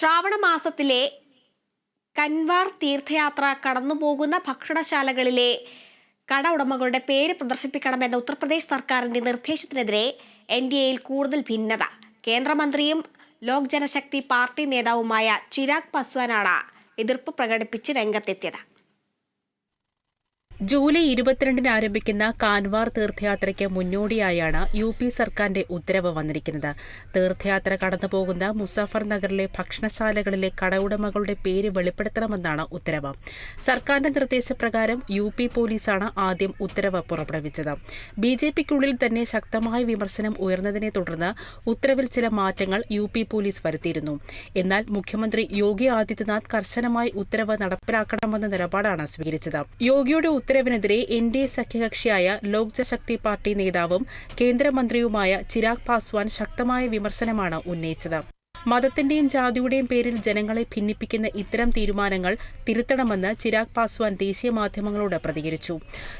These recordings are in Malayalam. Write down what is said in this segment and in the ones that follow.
ശ്രാവണ മാസത്തിലെ കൻവാർ തീർത്ഥയാത്ര കടന്നുപോകുന്ന ഭക്ഷണശാലകളിലെ കട ഉടമകളുടെ പേര് പ്രദർശിപ്പിക്കണമെന്ന ഉത്തർപ്രദേശ് സർക്കാരിന്റെ നിർദ്ദേശത്തിനെതിരെ എൻ ഡി എയിൽ കൂടുതൽ ഭിന്നത. കേന്ദ്രമന്ത്രിയും ലോക് ജനശക്തി പാർട്ടി നേതാവുമായ ചിരാഗ് പസ്വാനാണ് എതിർപ്പ് പ്രകടിപ്പിച്ച് രംഗത്തെത്തിയത്. ജൂലൈ ഇരുപത്തിരണ്ടിന് ആരംഭിക്കുന്ന കാൻവാർ തീർത്ഥയാത്രയ്ക്ക് മുന്നോടിയായാണ് യു പി സർക്കാരിന്റെ ഉത്തരവ് വന്നിരിക്കുന്നത്. തീർത്ഥയാത്ര കടന്നുപോകുന്ന മുസാഫർ നഗറിലെ ഭക്ഷണശാലകളിലെ കടയുടമകളുടെ പേര് വെളിപ്പെടുത്തണമെന്നാണ് ഉത്തരവ്. സർക്കാരിന്റെ നിർദ്ദേശപ്രകാരം യു പി പോലീസാണ് ആദ്യം ഉത്തരവ് പുറപ്പെടുവിച്ചത്. ബി ജെ പിക്കുള്ളിൽ തന്നെ ശക്തമായ വിമർശനം ഉയർന്നതിനെ തുടർന്ന് ഉത്തരവിൽ ചില മാറ്റങ്ങൾ യു പി പോലീസ് വരുത്തിയിരുന്നു. എന്നാൽ മുഖ്യമന്ത്രി യോഗി ആദിത്യനാഥ് കർശനമായി ഉത്തരവ് നടപ്പിലാക്കണമെന്ന നിലപാടാണ് സ്വീകരിച്ചത്. യോഗിയുടെ ഉത്തരവിനെതിരെ എൻ ഡി എ സഖ്യകക്ഷിയായ ലോക് ജനശക്തി പാർട്ടി നേതാവും കേന്ദ്രമന്ത്രിയുമായ ചിരാഗ് പാസ്വാൻ ശക്തമായ വിമർശനമാണ് ഉന്നയിച്ചത്. മതത്തിന്റെയും ജാതിയുടെയും പേരിൽ ജനങ്ങളെ ഭിന്നിപ്പിക്കുന്ന ഇത്തരം തീരുമാനങ്ങൾ തിരുത്തണമെന്ന് ചിരാഗ് പാസ്വാൻ ദേശീയ മാധ്യമങ്ങളോട് പ്രതികരിച്ചു.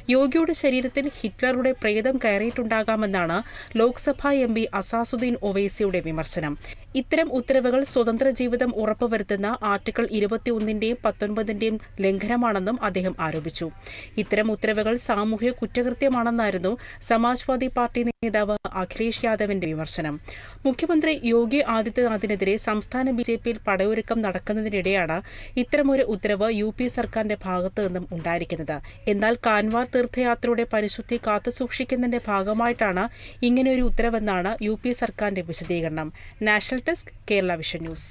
യോഗിയുടെ ശരീരത്തിൽ ഹിറ്റ്ലറുടെ പ്രേതം കയറിയിട്ടുണ്ടാകാമെന്നാണ് ലോക്സഭാ എം പി അസാസുദ്ദീൻ ഒവൈസിയുടെ വിമർശനം. ഇത്തരം ഉത്തരവുകൾ സ്വതന്ത്ര ജീവിതം ഉറപ്പുവരുത്തുന്ന ആർട്ടിക്കിൾ ഇരുപത്തിയൊന്നിന്റെയും പത്തൊൻപതിന്റെയും ലംഘനമാണെന്നും അദ്ദേഹം ആരോപിച്ചു. ഇത്തരം ഉത്തരവുകൾ സാമൂഹ്യ കുറ്റകൃത്യമാണെന്നായിരുന്നു സമാജ്വാദി പാർട്ടി നേതാവ് അഖിലേഷ് യാദവിന്റെ വിമർശനം. മുഖ്യമന്ത്രി യോഗി ആദിത്യനാഥിനെതിരെ സംസ്ഥാന ബി ജെ പിയിൽ പടയൊരുക്കം നടക്കുന്നതിനിടെയാണ് ഇത്തരമൊരു ഉത്തരവ് യു പി സർക്കാരിന്റെ ഭാഗത്തു നിന്നും ഉണ്ടായിരിക്കുന്നത്. എന്നാൽ കാൻവാർ തീർത്ഥയാത്രയുടെ പരിശുദ്ധി കാത്തുസൂക്ഷിക്കുന്നതിന്റെ ഭാഗമായിട്ടാണ് ഇങ്ങനെയൊരു ഉത്തരവെന്നാണ് യു പി സർക്കാരിന്റെ വിശദീകരണം. National desk Kerala vision news.